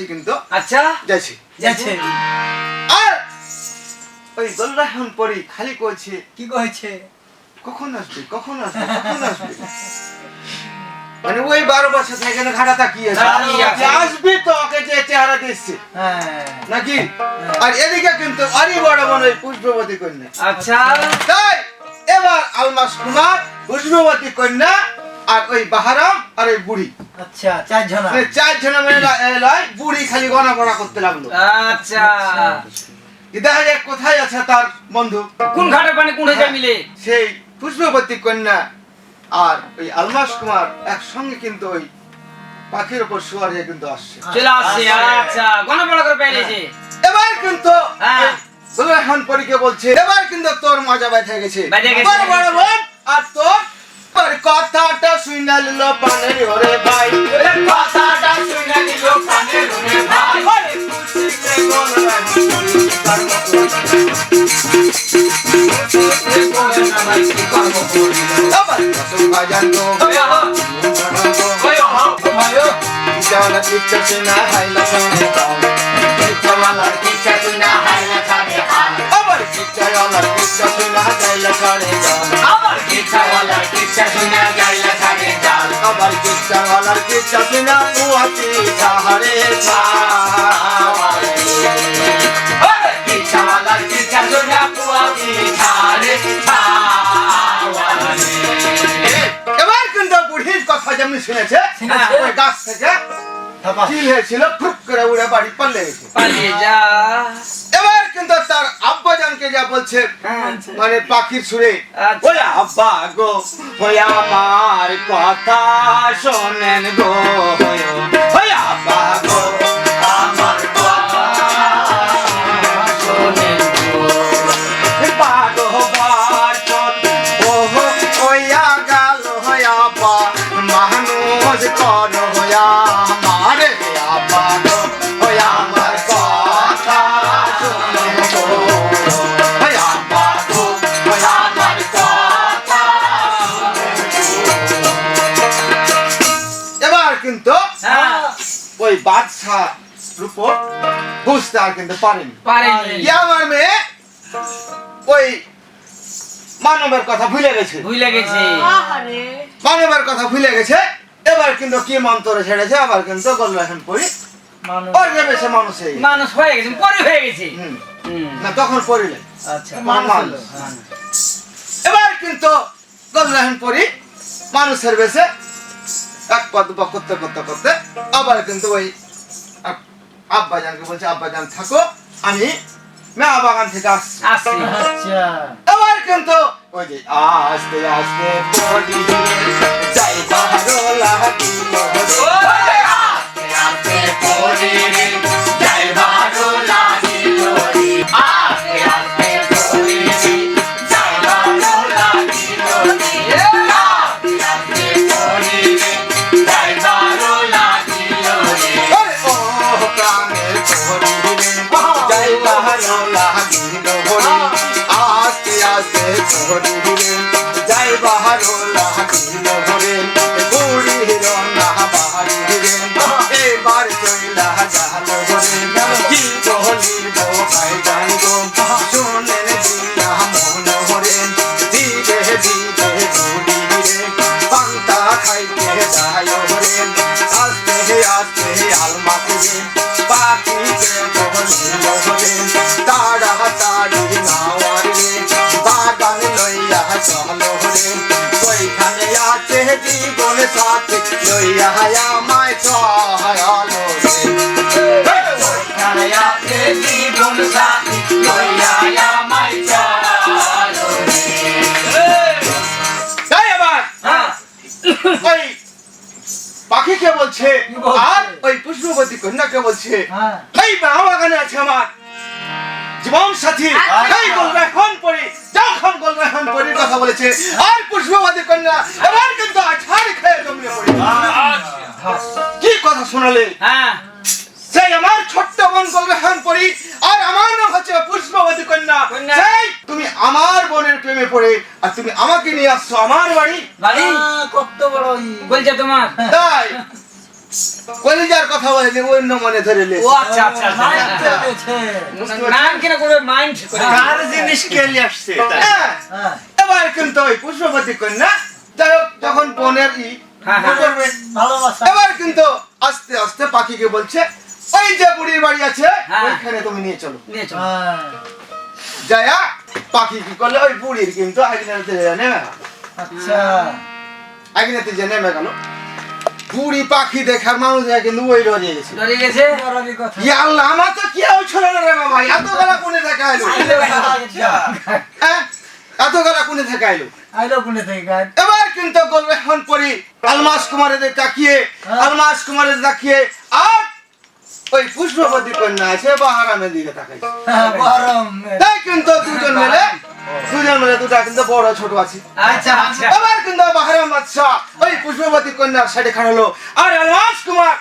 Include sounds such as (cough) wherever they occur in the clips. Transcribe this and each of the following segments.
কাছে কিন্তু। আচ্ছা। যাচ্ছে। যাচ্ছে। আর ওই গোলরাহমান পরি খালি করছে। কি কইছে? কখন আসবে? কখন আসবে? কখন আসবে? মানে ওই বারো বছর থেকে তাকিয়ে আছে। আসবে তো ওকে যে চেহারা দিচ্ছে। হ্যাঁ। নাকি? আর এদিকে কিন্তু আরই বড় মনে হয় পুষ্পবতী কন্যা। আচ্ছা। তাই এবার আলমাস কুমার পুষ্পবতী কন্যা আর ওই বাহারাম আর ওই বুড়ি। আচ্ছা চার জন চার জন মিলে এলাই বুড়ি খালি গনা গনা করতে লাগল। আচ্ছা। দেখা যায় কোথায় আছে তার বন্ধু। কোন ঘাটের পানি কোন যায় মিলে? সেই পুষ্পবতী কন্যা আর ওই আলমাস কুমার একসঙ্গে কিন্তু ওই পাখির উপর শুয়ার হয়ে কিন্তু আসছে। চলে আসছে আচ্ছা। গণ বড় করে পেলেছে এবার কিন্তু হ্যাঁ। দুলহান পরীকে বলছে এবার কিন্তু তোর মজা বেঁধে গেছে। বেঁধে গেছে। বড় বড় আর তোর তোর কথাটা শুনে নিল পানের ওরে ভাই কথাটা শুনে নিল ভাই। ওরে খুশিতে ভাই। আবার কসম ভাজান ইচ্ছা সিনা হাইলা সামনে আবার ইচ্ছা আলার ইচ্ছা সিনা হাইলা সামনে দাও আমার কিচ্ছা কিচ্ছা শুনে গাইলা ছাড়ে জাল আবার ইচ্ছা আলার ইচ্ছা সিনা উহাতি সাহারে ছাওয়ারে কিচ্ছা শুনে এবার কিন্তু বুড়ির কথা যেমনি শুনেছে শুনেছে। গাছ থেকে চিল হয়েছিল ফুক করে উড়ে বাড়ি পাল্লে গেছে। পালিয়ে যা। এবার কিন্তু তার আব্বাজানকে যা বলছে মানে পাখির সুরে। আচ্ছা। ওই আব্বা গো ওই আমার কথা শোনেন গো ওই আব্বা গো। বাদশাহ বুঝতে আর কিন্তু পারেনি। আমার মেয়ে? ওই মানবের কথা ভুলে গেছে। ভুলে গেছে। মানবের কথা ভুলে গেছে। এবার কিন্তু কি মন্ত্র ছেড়েছে? আবার কিন্তু গল্লাহন পড়ি। মানুষ। হয়ে গেছে। পরে হয়ে গেছে। না তখন পড়িলে। আচ্ছা। এবার কিন্তু গল্লাহন পড়ি। মানুষের বেশে এক পা দুপা করতে করতে করতে আবার কিন্তু ওই আব- আব্বাজানকে বলছে আব্বাজান থাকো আমি মেয়া বাগান থেকে আসছি। আচ্ছা। এবার কিন্তু ওই যে আস্তে আস্তে যাই লাগি আস্তে আস্তে আস্তে পড়ি যাই বাহারো জীবন সাথী লইয়া আমায় চল রে জীবন সাথী লইয়া হ্যাঁ ওই পাখিকে বলছে কি বলছে? আর ওই পুষ্পবতী কন্যাকে বলছে হ্যাঁ। এই বাগানে আছে আমার জীবন সাথী। আচ্ছা। এই বলবে এখন পড়ি। যখন গোলগ্রাহন পরীর কথা বলেছে আর পুষ্পবতী কন্যা এবার কিন্তু আছাড় খেয়ে জমিয়ে পড়ে। কি কথা শোনালে? হ্যাঁ। সেই আমার ছোট্ট বোন গোলগ্রাহন পরি আর আমার নাম হচ্ছে পুষ্পবতী কন্যা। কন্যা। সেই তুমি আমার বোনের প্রেমে পড়ে আর তুমি আমাকে নিয়ে আসছো আমার বাড়ি। বাড়ি? কত বড় বলছে তোমার। তাই কলিজার কথা বলেছে অন্য মনে ধরে লে ও আচ্ছা আচ্ছা আচ্ছা। চলেছে। নাম কিনা করে মাইন্ড কার জিনিস কেলে আসছে হ্যাঁ, হ্যাঁ, এবার কিন্তু ওই পুষ্পবতী কন্যা যাই হোক যখন বোনের ই হ্যাঁ, এবার কিন্তু আস্তে আস্তে পাখিকে বলছে ওই যে বুড়ির বাড়ি আছে। ওইখানে তুমি নিয়ে চলো। নিয়ে চলো। হ্যাঁ, যায়া পাখি কি করলে? ওই বুড়ির কিন্তু আগিনাতে নেমে গেল। আচ্ছা। আগিনাতে যে নেমে গেল। বুড়ি পাখি দেখার মানুষ কিন্তু ওই ডরিয়ে গেছে। ডরে গেছে? ইয়া আল্লাহ আমার তো কি ছিল না রে বাবা? এত গলা কোনে দেখা এলো? হ্যাঁ? এত গলা কোনে দেখা এলো? আইলো কোনে থেকে এবার কিন্তু আলমাস কুমারের তাকিয়ে হ্যাঁ। আলমাস কুমারের তাকিয়ে আর ওই পুষ্পবতী কন্যা আছে বাহারামের দিকে তাকাইছে। হ্যাঁ, গরম তাই কিন্তু দুজন মিলে দুজন মিলে দুটা কিন্তু বড় ছোট আছে। আচ্ছা আচ্ছা। এবার কিন্তু বাহারাম বাদশা ওই পুষ্পবতী কন্যার সাইডে খাড়া হলো। আর আলমাস কুমার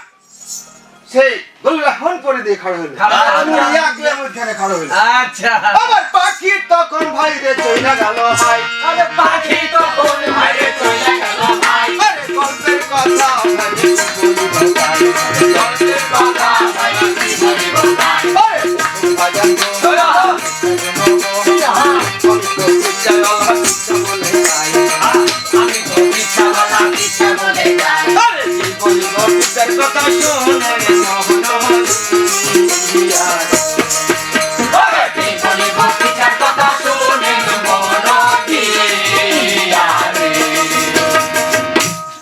সেই গোলরেখন পরি দিয়ে খাড়া হলো। একলে মধ্যখানে খাড়া হলো। আচ্ছা। আবার পাখি তখন ভাই রে চইলা গেল ভাই আরে পাখি তখন বাইরে চলে গেল ভাই আরে গল্পের কথা ভাই গল্পের কথা ভাই ভাই আরে বাজান কথা শুনে রে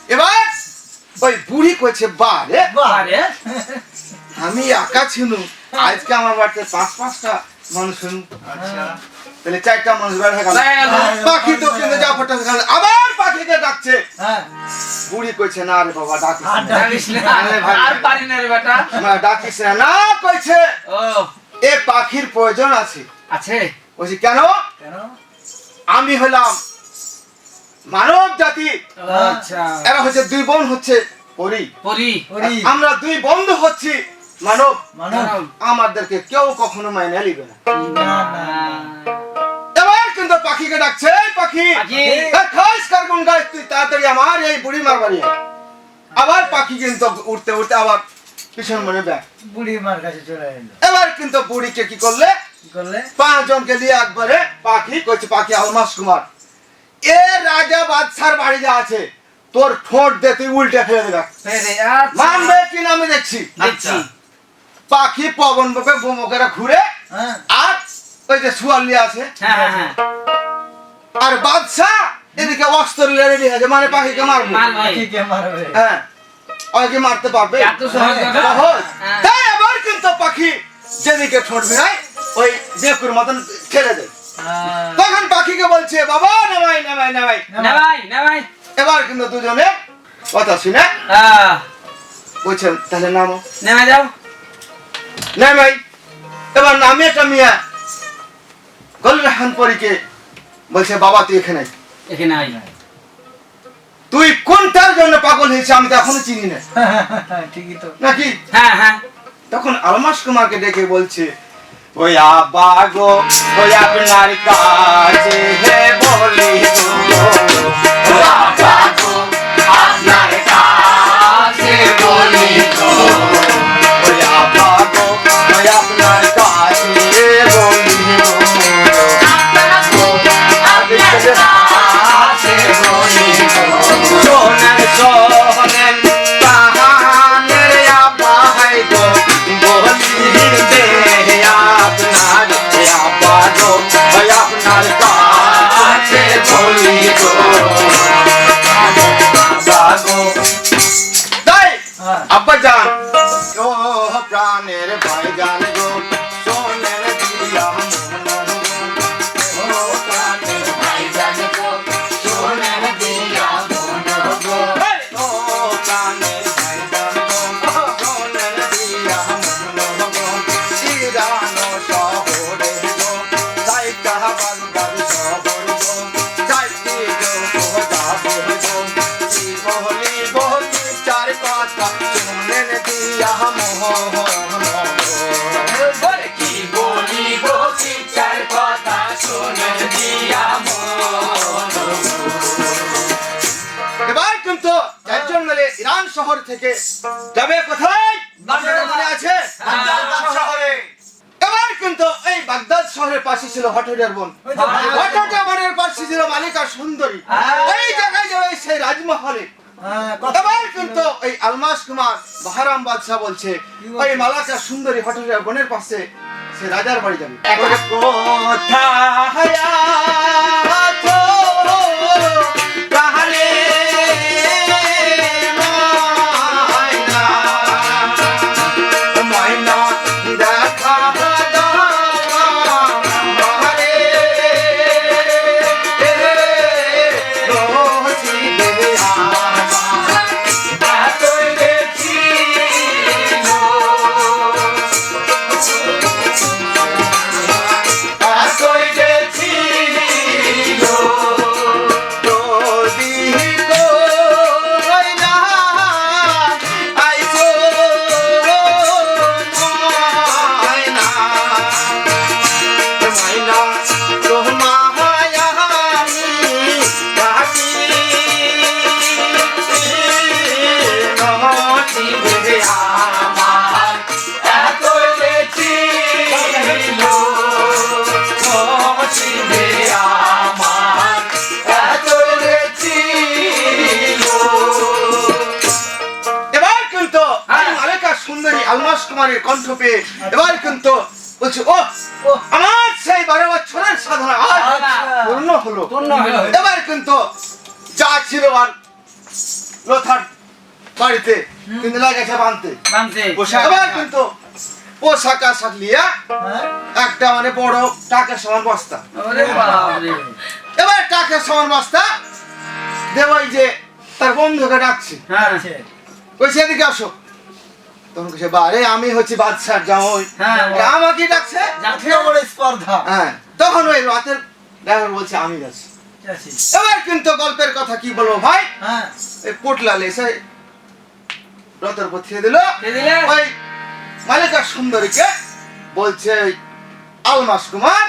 এবার ওই বুড়ি কইছে বারে আরে আমি একা ছিল আজকে আমার বাড়িতে পাঁচ পাঁচটা মানুষ শুনু আচ্ছা। তাহলে চারটা মানুষ। পাখি তো কিন্তু যা ফটা গেল। আবার পাখিকে ডাকছে। হ্যাঁ। বুড়ি কইছে না রে বাবা ডাকিস না। আর পারি না রে বেটা। না ডাকিস না। না কইছে। এ পাখির প্রয়োজন আছে। আছে। বলছি কেন? কেন? আমি হলাম মানব জাতি। আচ্ছা। এরা হচ্ছে দুই বোন হচ্ছে পরি। পরি। আমরা দুই বন্ধু হচ্ছি মানব। মানব। আমাদেরকে কেউ কখনো মাইনে নিবে না। ডাকছে "এই পাখি। খাস কার্বন গাছ তুই তাড়াতাড়ি আমার এই বুড়ি মার বাড়ি আয়।" আবার পাখি কিন্তু উঠতে উঠতে আবার পিছন মনে ব্যাগ বুড়ি মার কাছে চলে এলো। এবার কিন্তু বুড়িকে কি করলে? কি করলে? পাঁচ জনকে দিয়ে একবারে পাখি কইছে পাখি আলমাস কুমার। এ রাজা বাদশার বাড়ি যা আছে তোর ঠোঁট দে তুই উল্টে ফেলে দেবে আচ্ছা। মানবে কি না আমি দেখছি। পাখি পবন বকে বোমকেরা ঘুরে হ্যাঁ। আর ওই যে সুয়ালি আছে হ্যাঁ হ্যাঁ। আর বাদশা এদিকে অস্ত্র রেডি আছে মানে পাখিকে মারবে। পাখিকে মারবে। হ্যাঁ। ওকে মারতে পারবে। এত সহজ হ্যাঁ। তাই আবার কিন্তু পাখি যেদিকে ঠোঁট ভিড়ায় ওই বেকুর মতন ছেড়ে দেয় হ্যাঁ, তখন পাখিকে বলছে বাবা নামাই নামাই নামাই না ভাই না ভাই এবার কিন্তু দুজনে কথা শুনে বলছেন তাহলে নামো। নেমে যাও। নামাই। এবার নামে একটা মিয়া গলরেহান পরীকে বলছে বাবা তুই এখানে এখানে তুই কোনটার জন্য পাগল হয়েছে আমি তো এখনও চিনি না। (laughs) ঠিকই তো। নাকি? হ্যাঁ হ্যাঁ। তখন আলমাস কুমারকে ডেকে বলছে ওই আব্বা গো ওই আপনার কাছে হে বলি গো শহর থেকে যাবে কোথায় মনে আছে? শহরে। এবার কিন্তু এই বাগদাদ শহরের পাশে ছিল হটরিয়ার বন। বনের পাশে ছিল মালিকা সুন্দরী। হ্যাঁ। এই জায়গায় যাবে সেই রাজমহলে। হ্যাঁ, এবার কিন্তু এই আলমাস কুমার বাহারাম বাদশাহ বলছে ওই মালাকা সুন্দরী হটরিয়া বনের পাশে সে রাজার বাড়ি যাবে। কোথায় কুমারের কণ্ঠ পেয়ে এবার কিন্তু বলছে ও আমার সেই বারো বছরের সাধনা আচ্ছা। পূর্ণ হলো। এবার কিন্তু যা ছিল আর লোথার বাড়িতে কিন্তু লাগেছে বানতে এবার কিন্তু পোশাক আশাক লিয়া হ্যাঁ। একটা মানে বড় টাকার সমান বস্তা। এবার টাকার সমান বস্তা দেওয়াই যে তার বন্ধুকে ডাকছে। হ্যাঁ। ওই সেদিকে আসো। তখন কেছে বারে আমি হচ্ছি বাদশার জামাই। হ্যাঁ আমাকে ডাকছে এত বড় স্পর্ধা। হ্যাঁ। তখন ওই রাতের ড্রাইভার বলছে আমি যাচ্ছি। এবার কিন্তু গল্পের কথা কি বলব ভাই? হ্যাঁ। পোটলাল এসে রথের উপর ছেড়ে দিল। কে দিলে? ওই মালিকা সুন্দরীকে বলছে আলমাস কুমার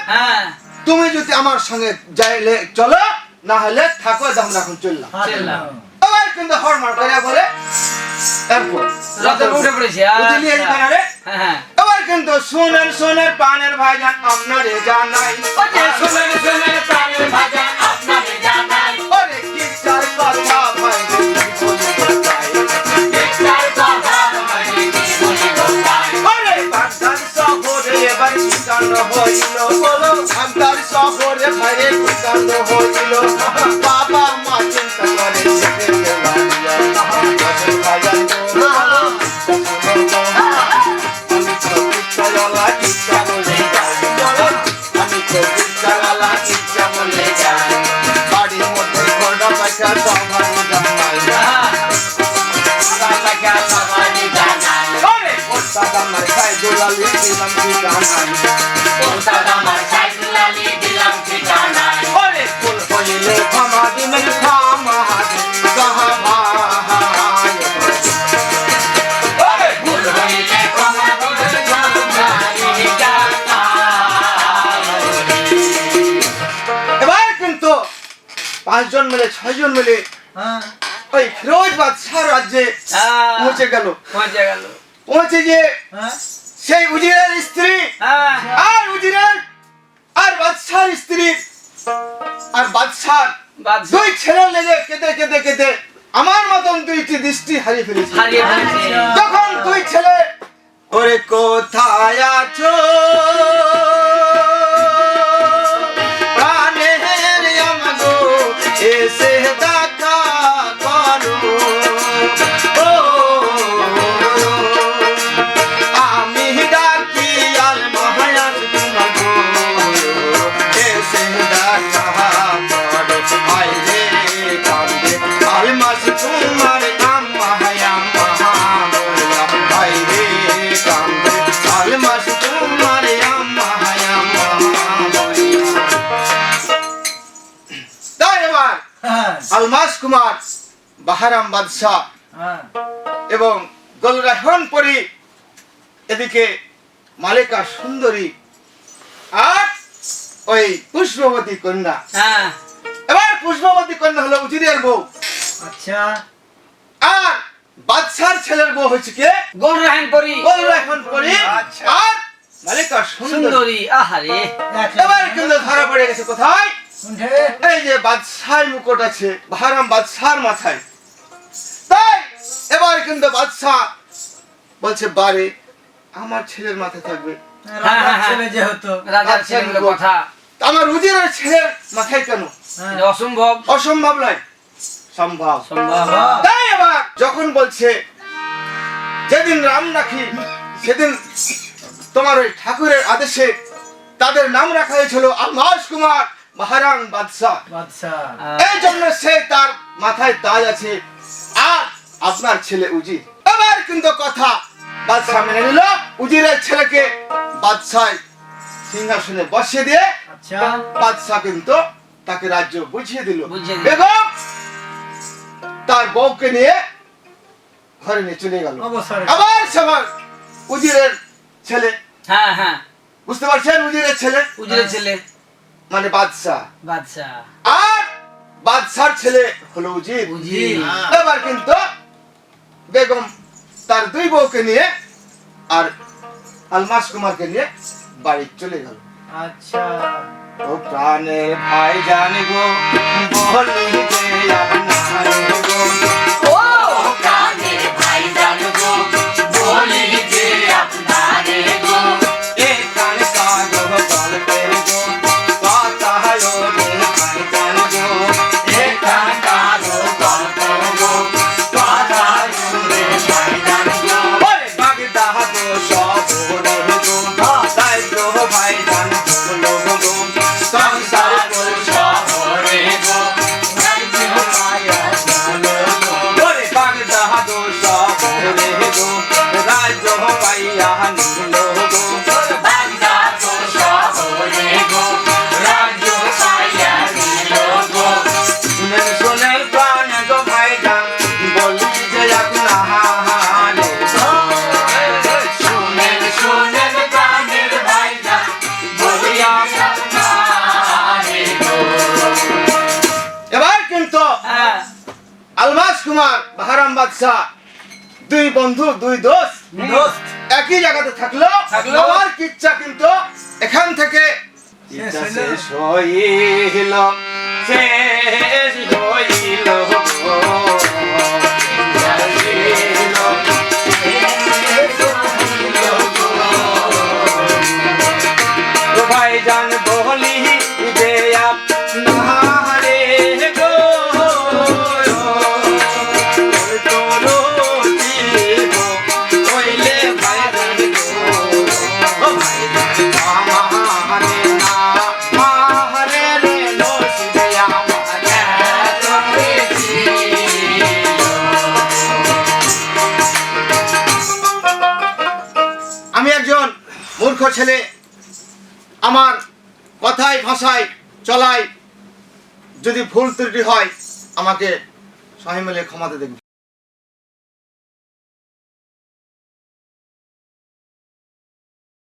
তুমি যদি আমার সঙ্গে যাইলে চলো না হলে থাকো আমরা এখন চললাম। নাও। কিন্তু হরমার করে বলে এরপর রথের উঠে পড়েছে উঠে নিয়ে আচ্ছা। যেতে রে হ্যাঁ হ্যাঁ। এবার কিন্তু শুনেন শুনেন পানের ভাইজান আপনারে জানাই। ওরে শুনেন শুনেন প্রাণের আপনারে জানাই। ওরে কি চার কথা হইল বলো বাগদাদ শহরে ভাইরে হইল। বাবা পাঁচজন মিলে ছয়জন মিলে হ্যাঁ ওই ফিরোজ বাদশাহ রাজ্যে পৌঁছে গেল। পৌঁছে গেল। পৌঁছে গিয়ে হ্যাঁ। সেই উজিরের স্ত্রী হ্যাঁ। আর উজিরের আর বাদশার স্ত্রী আর বাদশার বাদশা দুই ছেলে লেগে কেঁদে কেঁদে কেঁদে আমার মতন দুইটি দৃষ্টি হারিয়ে ফেলেছি। হারিয়ে ফেলেছে। যখন দুই ছেলে ওরে কোথায় আছো? এসে বাহারাম বাদশাহ। হ্যাঁ। এবং গলরাহন পরি এদিকে মালিকা সুন্দরী আর ওই পুষ্পবতী কন্যা। হ্যাঁ। এবার পুষ্পবতী কন্যা হলো উজিরের বউ। আচ্ছা। আর বাদশার ছেলের বউ হচ্ছে কে? গোল রাহেন পরি। গলরাহন পরি। আচ্ছা। আর মালিকা সুন্দরী। আহারে। এবার কিন্তু ধরা পড়ে গেছে কোথায়? এই যে বাদশাহ মুকুট আছে ভারাম বাদশার মাথায়। এবার কিন্তু বাদশাহ বলছে বারে আমার ছেলের মাথায় থাকবে। হ্যাঁ, হ্যাঁ। রাজার। কথা। আমার উজিরের ছেলের মাথায় কেন? হ্যাঁ। অসম্ভব। অসম্ভব নয়। সম্ভব। সম্ভব। তাই আবার যখন বলছে যেদিন রাম রাখি সেদিন তোমার ওই ঠাকুরের আদেশে তাদের নাম রাখা হয়েছিল আলমাস কুমার মহারাং বাদশাহ। এই জন্য সে তার মাথায় তাজ আছে। আপনার ছেলে উজির। এবার কিন্তু কথা। বাদশাহ মেনে নিল উজিরের ছেলেকে বাদশাহ সিংহাসনে বসিয়ে দিয়ে আচ্ছা। বাদশাহ কিন্তু তাকে রাজ্য বুঝিয়ে দিল। বেগম তার বউকে নিয়ে ঘরে নিয়ে চলে গেল। আবার সবার উজিরের ছেলে। হ্যাঁ হ্যাঁ। বুঝতে পারছেন উজিরের ছেলে? উজিরের ছেলে। মানে বাদশাহ। বাদশাহ। বাদশার ছেলে হলো উজির। উজির এবার কিন্তু বেগম তার দুই বউকে নিয়ে আর আলমাস কুমারকে নিয়ে বাড়ি চলে গেল। আচ্ছা। ও প্রাণের ভাই জানিগো বলি যে আপনার কুমার বাহারাম বাদশাহ দুই বন্ধু দুই দোষ দোস্ত একই জায়গাতে থাকল। আমার কিচ্ছা কিন্তু এখান থেকে শেষ হইল। শেষ হইল ত্রুটি হয় আমাকে সবাই মিলে ক্ষমাতে দেখবে।